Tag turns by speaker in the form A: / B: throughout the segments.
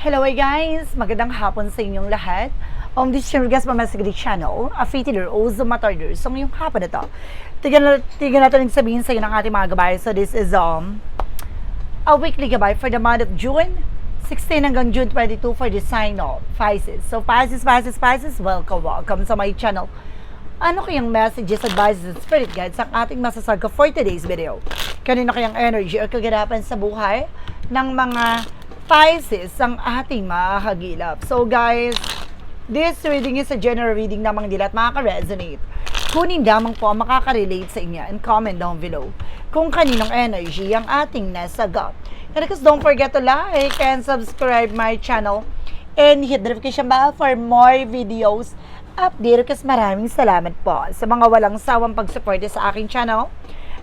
A: Hello guys! Magandang hapon sa inyong lahat. Um, this is your guest Mama Sigrid Channel, a fated or also matarder. So ngayong hapon na to, tignan, na- tignan natin yung sabihin sa inyo ng ating mga gabay. So this is um, a weekly gabay for the month of June 16 hanggang June 22 for the sign of Pisces. So Pisces, Pisces, Pisces, welcome, welcome sa my channel. Ano kayang messages, advices, and spirit guides ang ating masasarga for today's video? Kanino kayang energy o kaganapan sa buhay ng mga Pisces ang ating makakagilap? So guys, this reading is a general reading namang nila at makaka-resonate. Kunin lamang po ang makaka-relate sa inyo and comment down below kung kaninong energy ang ating nasagot. And of course, don't forget to like and subscribe my channel and hit the notification bell for more videos update kasi maraming salamat po sa mga walang sawang pagsuporte sa aking channel.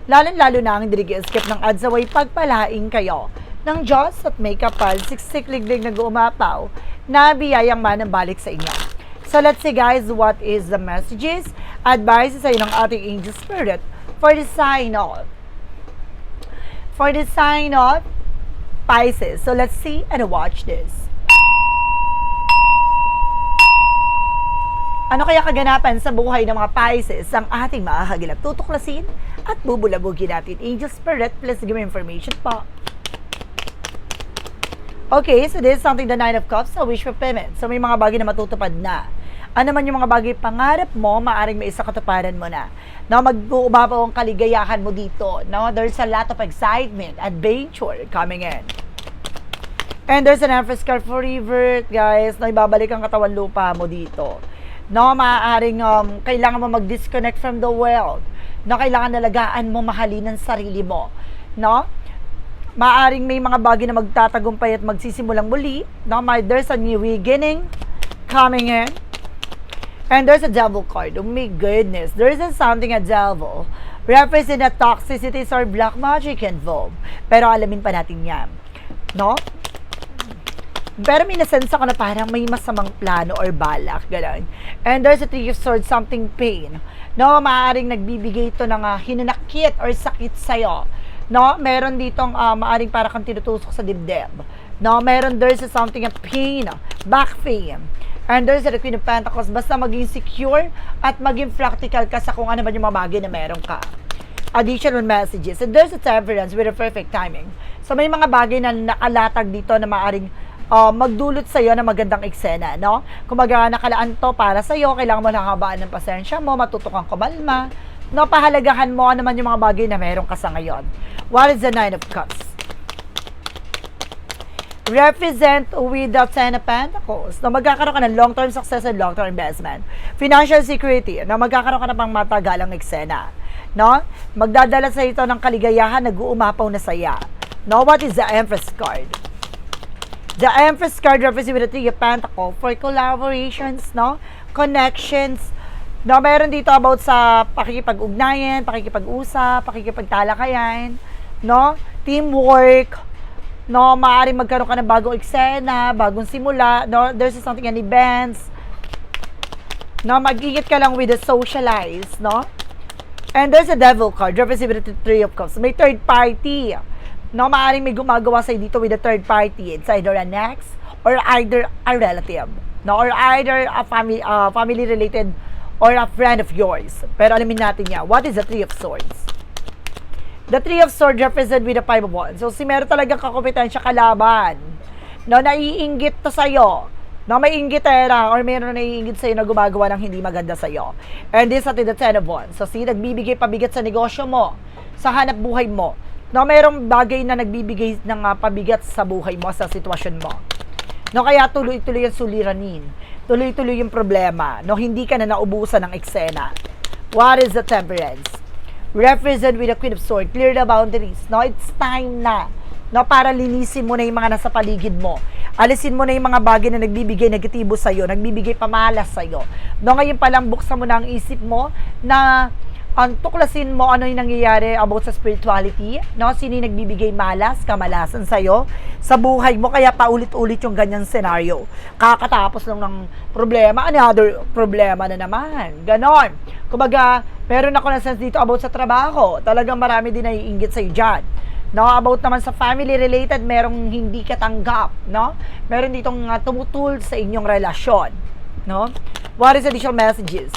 A: Lalo-lalo na ang dirigi-skip ng ads away pagpalaing kayo ng Diyos at may kapal siksik-liglig na gumapaw na biyayang manambalik sa inyo. So let's see guys, what is the messages, advices sa ng ating angel spirit for the sign of for the sign of Pisces. So let's see and watch this. Ano kaya kaganapan sa buhay ng mga Pisces ang ating makakagilap? Tutuklasin at bubulabugin natin. Angel Spirit, please give me information po. Okay, so this is something the Nine of Cups, a wish fulfillment. So may mga bagay na matutupad na. Ano man yung mga bagay pangarap mo, maaring may isa katuparan mo na. No, mag-uubabaw ang kaligayahan mo dito. No, there's a lot of excitement, adventure coming in. And there's an Empress card for revert, guys, na ibabalik ang katawan lupa mo dito. No, maaaring um, kailangan mo mag-disconnect from the world. No, kailangan nalagaan mo, mahalin ang sarili mo. No? Maaring may mga bagay na magtatagumpay at magsisimulang muli. No, may, there's a new beginning coming in. And there's a devil card. Oh my goodness. There is something a devil. Represent a toxicities or black magic involved. Pero alamin pa natin yan. No? Pero may nasense ako na parang may masamang plano or balak, gano'n. And there's a three of swords, something pain. No, maaaring nagbibigay ito ng uh, hinanakit or sakit sa'yo. No, meron ditong uh, maaaring para kang tinutusok sa dibdib. No, meron there's something a pain, back pain. And there's a Queen of Pentacles, basta maging secure at maging practical ka sa kung ano man yung mga bagay na meron ka additional messages. And there's a temperance with a perfect timing. So may mga bagay na nakalatag dito na maaring uh, magdulot sa iyo ng magandang eksena, no? Kumaga nakalaan to para sa iyo, kailangan mo lang habaan ng pasensya mo, matuto kang kumalma, no? Pahalagahan mo ano man yung mga bagay na meron ka sa ngayon. What is the Nine of Cups? represent with the Ten of Pentacles na magkakaroon ka ng long-term success and long-term investment. Financial security na magkakaroon ka na pang matagalang eksena. No? Magdadala sa ito ng kaligayahan, nag-uumapaw na saya. No? What is the Empress card? The Empress card represents with the Three of Pentacles for collaborations, no? Connections, No, meron dito about sa pakikipag-ugnayan, pakikipag-usap, pakikipagtalakayan, no? Teamwork, no? Maaaring magkaroon ka ng bagong eksena, bagong simula, no? There's something an events, no? Mag-ingat ka lang with the socialize, no? And there's a devil card, the three of cups. May third party, no? Maaaring may gumagawa sa'yo dito with the third party. It's either an ex or either a relative, no? Or either a family, uh, family-related or a friend of yours. Pero alamin natin niya, what is the Three of Swords? The Three of Swords represent with the Five of Wands. So, si meron talagang kakompetensya kalaban. No, naiinggit to sa'yo. No, may inggitera or meron na naiinggit sa'yo na gumagawa ng hindi maganda sa'yo. And this at the Ten of Wands. So, si nagbibigay pabigat sa negosyo mo, sa hanap buhay mo. No, mayroong bagay na nagbibigay ng uh, pabigat sa buhay mo, sa sitwasyon mo. No, kaya tuloy-tuloy ang suliranin. Tuloy-tuloy yung problema. No, hindi ka na naubusan ng eksena. What is the temperance? Represent with the Queen of Swords. Clear the boundaries. No, it's time na. No, para linisin mo na yung mga nasa paligid mo. Alisin mo na yung mga bagay na nagbibigay negatibo sa'yo, nagbibigay pamalas sa'yo. No, ngayon pa lang buksan mo na ang isip mo na ang tuklasin mo ano yung nangyayari about sa spirituality, no? Sino yung nagbibigay malas, kamalasan sa'yo sa buhay mo, kaya paulit-ulit yung ganyang scenario. Kakatapos lang ng problema, another problema na naman. Ganon. Kumbaga, meron ako na sense dito about sa trabaho. Talagang marami din naiinggit sa'yo dyan. No, about naman sa family related, merong hindi katanggap, no? Meron ditong uh, tumutul sa inyong relasyon, no? What is additional messages?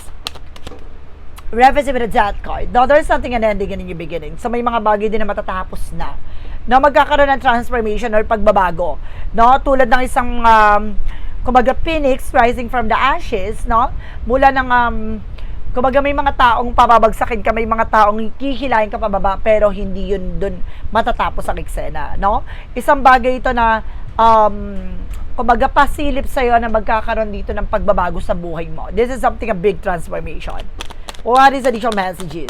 A: Reference with a death card. Now, there's something an ending in your beginning. So, may mga bagay din na matatapos na. Na magkakaroon ng transformation or pagbabago. No? Tulad ng isang, um, kumbaga, phoenix rising from the ashes, no? Mula ng, um, kumbaga, may mga taong pababagsakin ka, may mga taong kikilain ka pababa, pero hindi yun dun matatapos ang eksena, no? Isang bagay ito na, um, kumbaga, pasilip sa'yo na magkakaroon dito ng pagbabago sa buhay mo. This is something, a big transformation. What is additional messages?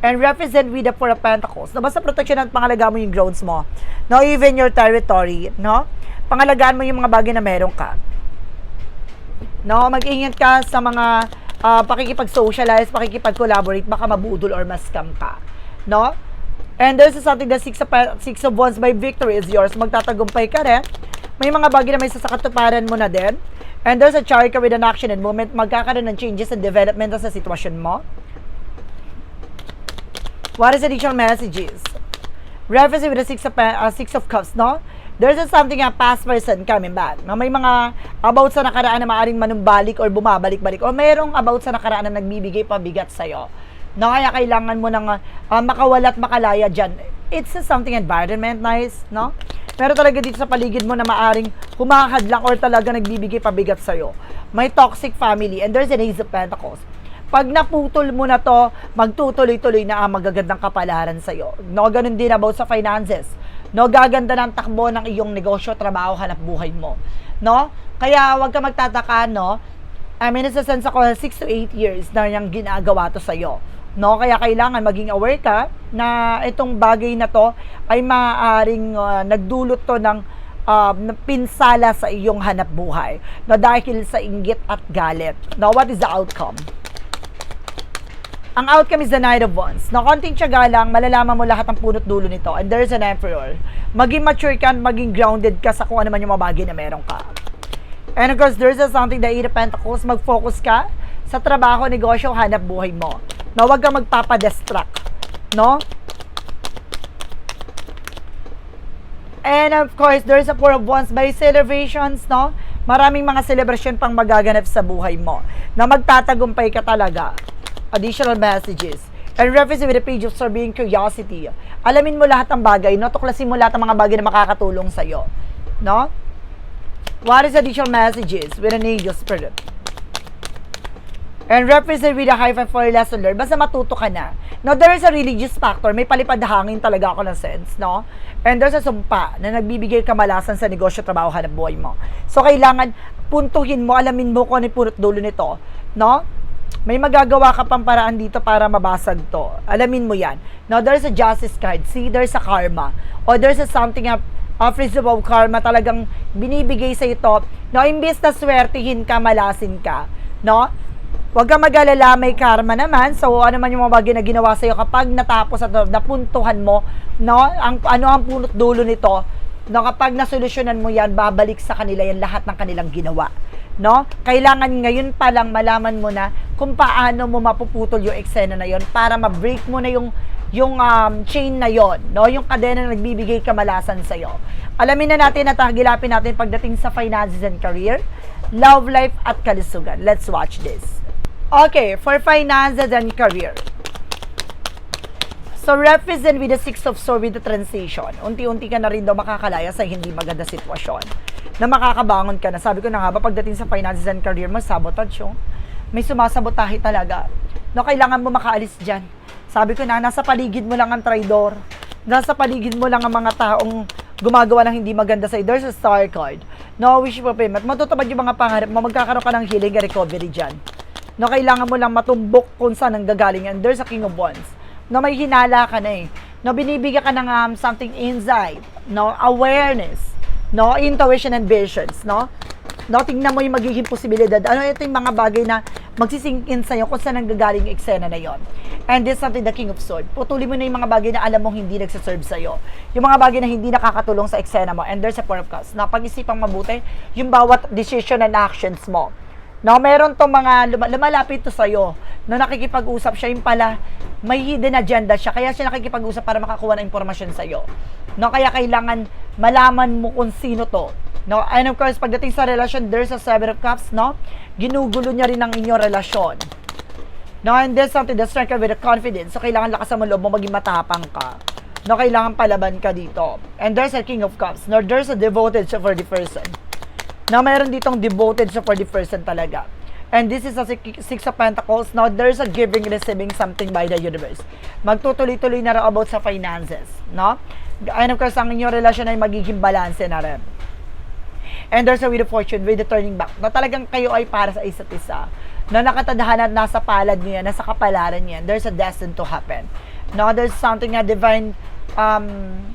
A: And represent with the Four of Pentacles. No, basta protection at pangalagaan mo yung grounds mo. No, even your territory. No? Pangalagaan mo yung mga bagay na meron ka. No, mag-ingat ka sa mga uh, pakikipag-socialize, pakikipag-collaborate, baka mabudol or mascam ka. No? And there's something that six of, six of Wands by victory is yours. Magtatagumpay ka rin. May mga bagay na may sasakatuparan mo na din. And there's a chart with an action and moment. Magkakaroon ng changes and development sa sitwasyon mo. What is additional messages? Reference with the six of, uh, six of cups, no? There's something a past person coming back. No? May mga about sa nakaraan na maaring manumbalik or bumabalik-balik. O mayroong about sa nakaraan na nagbibigay pabigat sa'yo. No, kaya kailangan mo nang uh, makawala at makalaya dyan. It's a something environment nice, no? Pero talaga dito sa paligid mo na maaring humakadlang or talaga nagbibigay pabigat sa'yo. May toxic family and there's an Ace of Pentacles. Pag naputol mo na to, magtutuloy-tuloy na ang magagandang kapalaran sa'yo. No, ganun din about sa finances. No, gaganda ng takbo ng iyong negosyo, trabaho, hanap buhay mo. No? Kaya wag ka magtataka, no? I mean, sa sense ako, 6 to 8 years na yung ginagawa to sa'yo. No? Kaya kailangan maging aware ka na itong bagay na to ay maaaring uh, nagdulot to ng uh, pinsala sa iyong hanap buhay. No? Dahil sa inggit at galit. No? What is the outcome? Ang outcome is the Knight of Wands. Na konting tiyaga lang, malalaman mo lahat ng punot dulo nito. And there's an Emperor. Maging mature ka, maging grounded ka sa kung ano man yung mga bagay na meron ka. And of course, there's a something, the Eight of Pentacles, mag-focus ka sa trabaho, negosyo, hanap buhay mo. Na huwag kang magpapadestruct. No? And of course, there's a Four of Wands by celebrations, no? Maraming mga celebration pang magaganap sa buhay mo na magtatagumpay ka talaga. Additional messages. And reference with the page of surveying curiosity. Alamin mo lahat ng bagay, no? Tuklasin mo lahat ng mga bagay na makakatulong sa'yo. No? What is additional messages with an angel spirit? And represent with a hyphen for lesson learned. Basta matuto ka na. Now, there is a religious factor. May palipad hangin talaga ako ng sense, no? And there's a sumpa na nagbibigay kamalasan sa negosyo, trabaho, hanap buhay mo. So, kailangan puntuhin mo, alamin mo kung ano yung dulo nito, no? May magagawa ka pang paraan dito para mabasag to. Alamin mo yan. Now, there's a justice card. See, there's a karma. Or there's a something of office of karma talagang binibigay sa ito. No, imbes na swertihin ka, malasin ka. No? Huwag ka mag-alala, may karma naman. So, ano man yung mga bagay na ginawa sa'yo kapag natapos at napuntuhan mo, no? Ang, ano ang punot dulo nito, no? Kapag nasolusyonan mo yan, babalik sa kanila yan lahat ng kanilang ginawa. No? Kailangan ngayon pa lang malaman mo na kung paano mo mapuputol yung eksena na yon para ma-break mo na yung yung um, chain na yon, no? Yung kadena na nagbibigay kamalasan sa iyo. Alamin na natin at hagilapin natin pagdating sa finances and career, love life at kalusugan. Let's watch this. Okay, for finances and career. So, represent with the Six of Swords with the transition. Unti-unti ka na rin daw makakalaya sa hindi maganda sitwasyon. Na makakabangon ka na. Sabi ko na nga ba, pagdating sa finances and career mo, sabotage yung may sumasabotahe talaga. No, kailangan mo makaalis dyan. Sabi ko na, nasa paligid mo lang ang traidor. Nasa paligid mo lang ang mga taong gumagawa ng hindi maganda sa'yo. There's a star card. No, wish for payment. Matutupad yung mga pangarap mo. Magkakaroon ka ng healing and recovery dyan. No, kailangan mo lang matumbok kung saan ang gagaling. And there's a king of wands. No, may hinala ka na eh. No, binibigyan ka ng um, something insight. No, awareness. No, intuition and visions. No, no, tingnan mo yung magiging posibilidad. Ano ito yung mga bagay na magsisink in sa'yo kung saan ang gagaling yung eksena na yon. And this is something the King of Swords. Putuli mo na yung mga bagay na alam mong hindi nagsaserve sa'yo. Yung mga bagay na hindi nakakatulong sa eksena mo. And there's a Four of Cups. Na pag-isipang mabuti, yung bawat decision and actions mo. No, meron tong mga luma- lumalapit to sa'yo na nakikipag-usap siya yung pala may hidden agenda siya kaya siya nakikipag-usap para makakuha ng impormasyon sa'yo. No, kaya kailangan malaman mo kung sino to. No, and of course, pagdating sa relasyon, there's a seven of cups, no? Ginugulo niya rin ang inyong relasyon. No, and there's something that's strength with a confidence. So, kailangan lakasan mo loob mo, maging matapang ka. No, kailangan palaban ka dito. And there's a king of cups. No, there's a devoted for the person na meron ditong devoted siya for the talaga. And this is a six of pentacles. Now, there's a giving, receiving something by the universe. Magtutuloy-tuloy na rin about sa finances. No? And of course, ang inyong relasyon ay magiging balance na rin. And there's a wheel of fortune with the turning back. Na talagang kayo ay para sa isa't isa. Na nakatadhana at nasa palad niyo yan, nasa kapalaran niyo yan. There's a destined to happen. No, there's something na divine, um,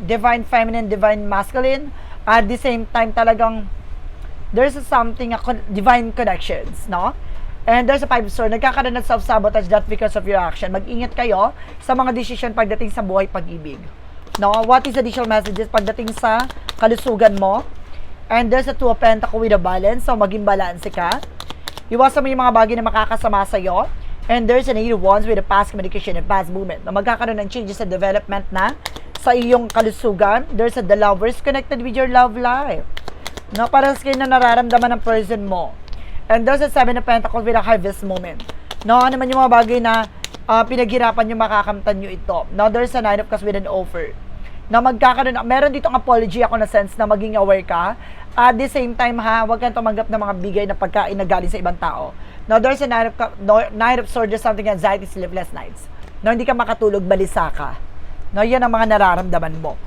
A: divine feminine, divine masculine. At the same time, talagang there's a something, a con- divine connections, no? And there's a five star, nagkakaroon ng self-sabotage that because of your action. Mag-ingat kayo sa mga decision pagdating sa buhay pag-ibig. No? What is additional messages pagdating sa kalusugan mo? And there's a two of pentacle with a balance, so maging balance ka. Iwasan mo yung mga bagay na makakasama sa'yo. And there's an eight of wands with a past communication and past movement na magkakaroon ng changes sa development na sa iyong kalusugan. There's a the lovers connected with your love life. No, para sa kayo na nararamdaman ng person mo. And there's a seven of pentacles with a harvest moment. No, ano man yung mga bagay na ah, pinaghirapan yung makakamtan nyo ito. Now, there's a nine of cups with an offer. Na magkakaroon, meron dito ang apology ako na sense na maging aware ka. At the same time ha, huwag kang tumanggap ng mga bigay na pagkain na galing sa ibang tao. Now, there's a nine of, no, of there's something anxiety, sleepless nights. No, hindi ka makatulog, balisa ka. No, yan ang mga nararamdaman mo.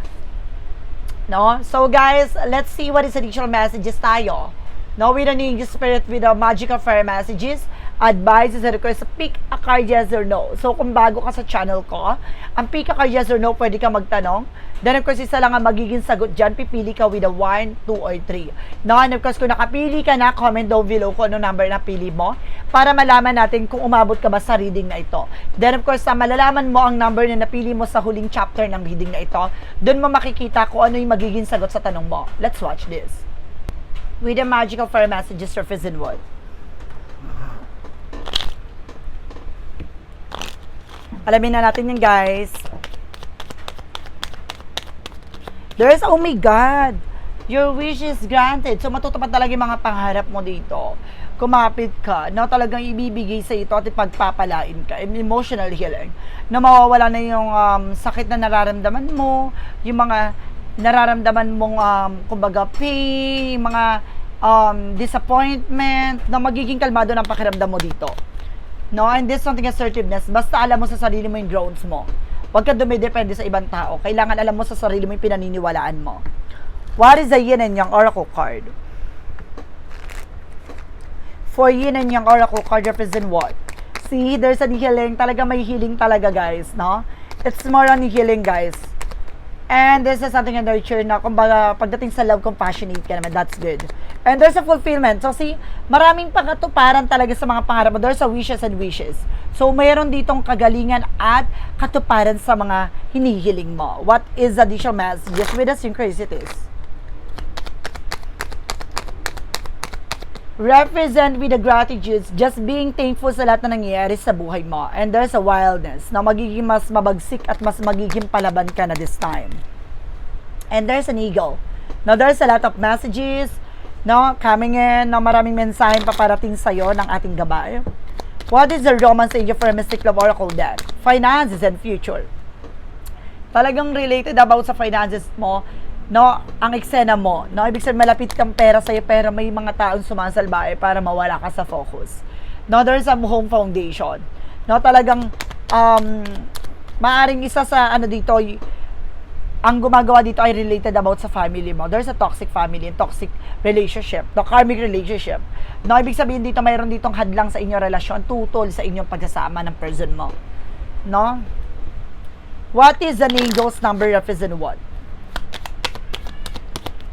A: No? So guys, let's see what is additional messages tayo. No, we don't need spirit with the magical fire messages. Advice is a request pick a card yes or no. So kung bago ka sa channel ko, ang pick a card yes or no, pwede ka magtanong. Then of course, isa lang ang magiging sagot dyan. Pipili ka with a 1, 2, or 3. No, and of course, kung nakapili ka na, comment down below kung ano number na pili mo para malaman natin kung umabot ka ba sa reading na ito. Then of course, sa malalaman mo ang number na napili mo sa huling chapter ng reading na ito, doon mo makikita kung ano yung magiging sagot sa tanong mo. Let's watch this. With the magical fire messages for Fizzin Wood. Alamin na natin yan, guys. There's, oh my God, your wish is granted. So, matutupad talaga yung mga pangarap mo dito. Kumapit ka, na talagang ibibigay sa ito at ipagpapalain ka. Emotional healing. Na mawawala na yung um, sakit na nararamdaman mo, yung mga nararamdaman mong, um, kumbaga, pain, mga um, disappointment, na magiging kalmado ng pakiramdam mo dito. No, and this something assertiveness. Basta alam mo sa sarili mo yung grounds mo. Huwag ka dumidepende sa ibang tao. Kailangan alam mo sa sarili mo yung pinaniniwalaan mo. What is the yin and yang oracle card? For yin and yang oracle card represent what? See, there's a healing. Talaga may healing talaga, guys, no? It's more on healing, guys. And this is something in nurture na kumbaga pagdating sa love, compassionate ka naman. That's good. And there's a fulfillment. So see, maraming pagkatuparan talaga sa mga pangarap mo. There's a wishes and wishes. So mayroon ditong kagalingan at katuparan sa mga hinihiling mo. What is the additional messages with the synchronicities? represent with the gratitudes, just being thankful sa lahat na nangyayari sa buhay mo. And there's a wildness na magiging mas mabagsik at mas magiging palaban ka na this time. And there's an eagle. Now, there's a lot of messages, no, coming in, no, maraming mensahe paparating sa'yo ng ating gabay. What is the romance angel for a mystic love oracle deck? Finances and future. Talagang related about sa finances mo, no, ang eksena mo, no, ibig sabihin malapit kang pera sa'yo pero may mga taong sumasalbahe para mawala ka sa focus. No, there's a home foundation. No, talagang um, maaring isa sa ano dito, ang gumagawa dito ay related about sa family mo. There's a toxic family and toxic relationship, no, karmic relationship. No, ibig sabihin dito mayroon ditong hadlang sa inyong relasyon, tutol sa inyong pagsasama ng person mo. No? What is an angel's number represent what?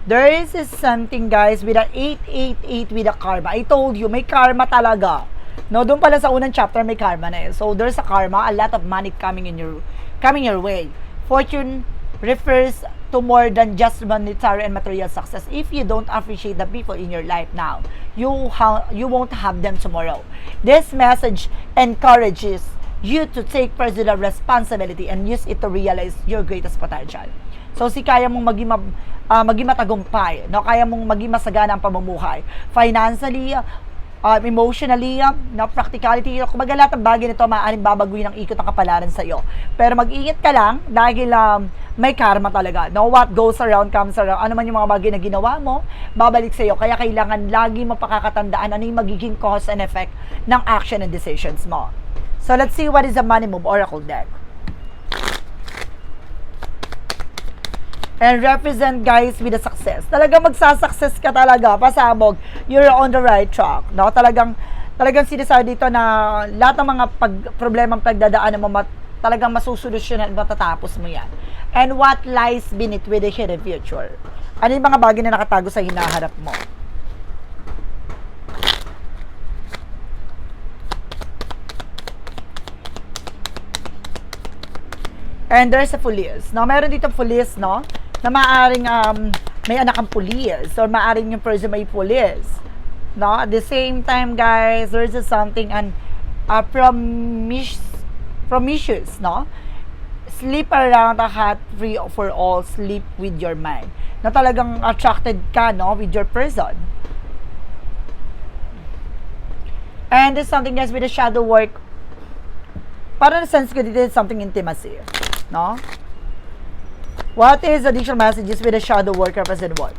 A: There is something guys with a 888 with a karma. I told you, may karma talaga. No, doon pala sa unang chapter may karma na eh. So there's a karma, a lot of money coming in your coming your way. Fortune refers to more than just monetary and material success. If you don't appreciate the people in your life now, you ha- you won't have them tomorrow. This message encourages you to take personal responsibility and use it to realize your greatest potential. So si kaya mong maging, ma- ah, maging matagumpay, no? kaya mong maging masagana ang pamumuhay. Financially, um, emotionally, um, no, practicality, kumbaga lahat ng bagay nito maaaring babaguhin ang ikot ng kapalaran sa iyo. Pero mag-ingat ka lang dahil um, may karma talaga. No, what goes around comes around. Ano man yung mga bagay na ginawa mo, babalik sa iyo. Kaya kailangan lagi mo pakakatandaan ano yung magiging cause and effect ng action and decisions mo. So let's see what is the money move oracle deck. And represent guys with a success. Talagang magsasucess ka talaga, pasabog, you're on the right track. No? Talagang, talagang sinasabi dito na lahat ng mga pag, problemang pagdadaanan mo, mat, talagang masusolusyonan at matatapos mo yan. And what lies beneath with the hidden future? Ano yung mga bagay na nakatago sa hinaharap mo? And there's a police. No, meron dito police, no? Na maaring um, may anak ang police or maaring yung person may police. No? At the same time, guys, there's a something and uh, promis promiscuous, no? Sleep around the heart free for all, sleep with your mind. Na talagang attracted ka, no, with your person. And there's something else with the shadow work. Para na sense ko dito something intimacy. No? What is additional messages with the shadow work represent what?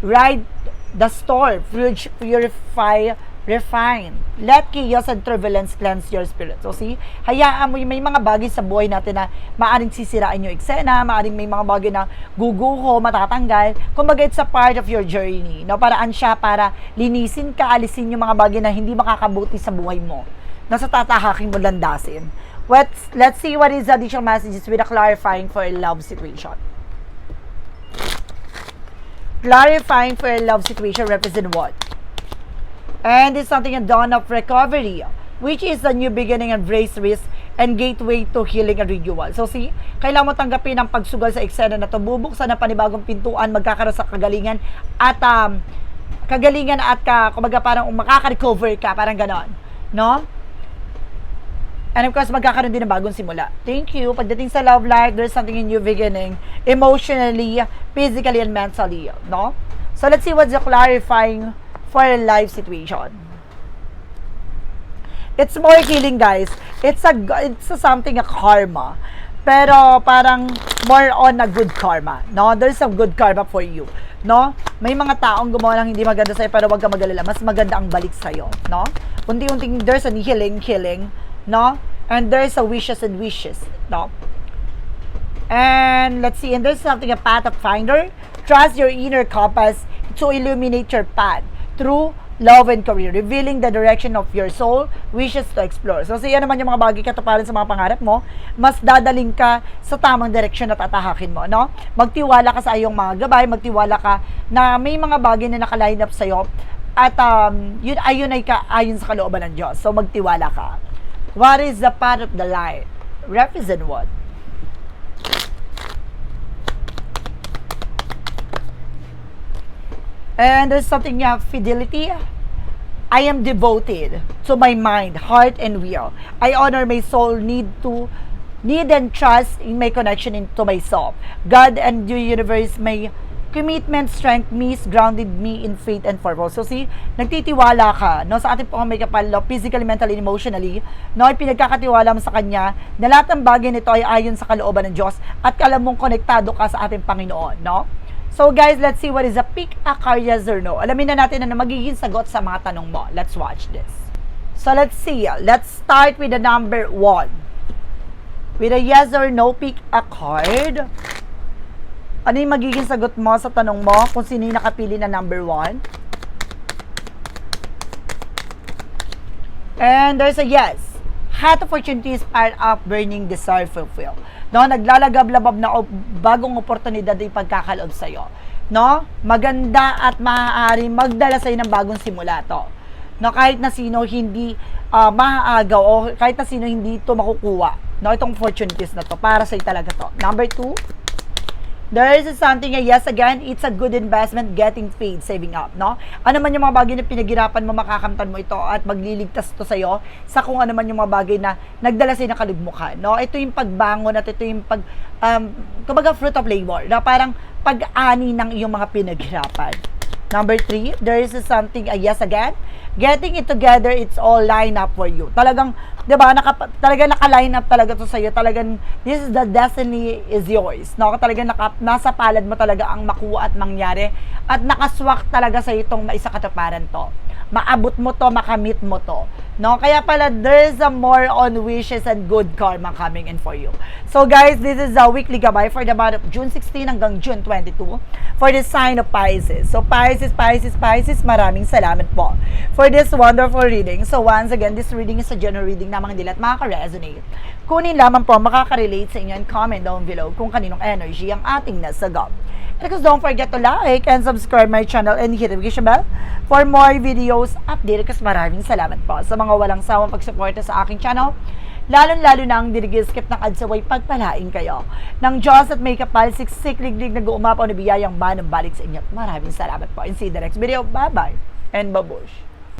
A: Ride the storm, purify, refine. Let chaos and turbulence cleanse your spirit. So see, hayaan mo yung may mga bagay sa buhay natin na maaring sisirain yung eksena, maaring may mga bagay na guguho, matatanggal. Kumbaga, it's a part of your journey. No? Paraan siya para linisin ka, alisin yung mga bagay na hindi makakabuti sa buhay mo. Nasa tatahaking mo landasin. Let's, let's see what is additional messages with a clarifying for a love situation. Clarifying for a love situation represent what? And it's something a dawn of recovery, which is a new beginning and embrace risk and gateway to healing and renewal. So see, kailangan mo tanggapin ang pagsugal sa eksena na to, bubuksan ng panibagong pintuan, magkakaroon sa kagalingan at um, kagalingan at ka, kumbaga parang makaka-recover ka, parang ganon. No? And of course, magkakaroon din ng bagong simula. Thank you. Pagdating sa love life, there's something in new beginning, emotionally, physically, and mentally. No? So, let's see what's the clarifying for a life situation. It's more healing, guys. It's a, it's a something, a karma. Pero parang more on a good karma. No? There's some good karma for you. No? May mga taong gumawa ng hindi maganda sa'yo pero wag ka magalala. Mas maganda ang balik sa'yo. No? Unti-unting there's a healing, healing no? And there's a wishes and wishes, no? And let's see, and there's something a path of finder. Trust your inner compass to illuminate your path through love and career, revealing the direction of your soul wishes to explore. So, siya naman yung mga bagay katuparan sa mga pangarap mo, mas dadaling ka sa tamang direksyon na tatahakin mo, no? Magtiwala ka sa iyong mga gabay, magtiwala ka na may mga bagay na nakaline up sa'yo at um, yun, ayun ay ka, ayon sa kalooban ng Diyos. So, magtiwala ka. What is the path of the light? Represent what? And there's something you have fidelity. I am devoted to my mind, heart, and will. I honor my soul, need to need and trust in my connection into myself. God and the universe may commitment, strength, means grounded me in faith and purpose. So see, nagtitiwala ka no, sa ating pong may kapal, physically, mentally, and emotionally, no, ay pinagkakatiwala mo sa Kanya na lahat ng bagay nito ay ayon sa kalooban ng Diyos at alam mong konektado ka sa ating Panginoon. No? So guys, let's see what is a pick a car yes or no. Alamin na natin ano magiging sagot sa mga tanong mo. Let's watch this. So let's see. Let's start with the number one. With a yes or no, pick a card. Ano yung magiging sagot mo sa tanong mo kung sino yung nakapili na number one? And there's a yes. Hat opportunities are up burning desire fulfill. No, naglalagab-labab na op- bagong oportunidad ay pagkakaloob sa iyo. No? Maganda at maaari magdala sa ng bagong simula to. No, kahit na sino hindi uh, maaagaw o kahit na sino hindi to makukuha. No, itong opportunities na to para sa talaga to. Number two, there is something, yes, again, it's a good investment getting paid, saving up, no? Ano man yung mga bagay na pinaghirapan mo, makakamtan mo ito at magliligtas to sa'yo sa kung ano man yung mga bagay na nagdala sa'yo ng kalugmukan, no? Ito yung pagbangon at ito yung pag, um, kumbaga fruit of labor, na parang pag-ani ng iyong mga pinaghirapan. Number three, there is something, uh, yes again, getting it together, it's all line up for you. Talagang, di ba, naka, talaga naka-line up talaga to sa'yo. Talagang, this is the destiny is yours. No? Talagang naka, nasa palad mo talaga ang makuha at mangyari. At nakaswak talaga sa itong maisa katuparan to. Maabot mo to, makamit mo to. No? Kaya pala, there's a more on wishes and good karma coming in for you. So guys, this is a weekly gabay for the month of June 16 hanggang June 22 for the sign of Pisces. So Pisces, Pisces, Pisces, maraming salamat po for this wonderful reading. So once again, this reading is a general reading na mga dilat makaka-resonate. Kunin lamang po makaka-relate sa inyo and comment down below kung kaninong energy ang ating nasagap. And don't forget to like and subscribe my channel and hit the notification bell for more videos update. Kasi maraming salamat po sa mga walang sawang pagsuporta sa aking channel. Lalo-lalo na ang dinigiskip ng adsaway pagpalain kayo. Ng Diyos at may kapal, siksik-liglig nag-uumapaw na biyayang manang balik sa inyo. Maraming salamat po. And see the next video. Bye-bye and babush.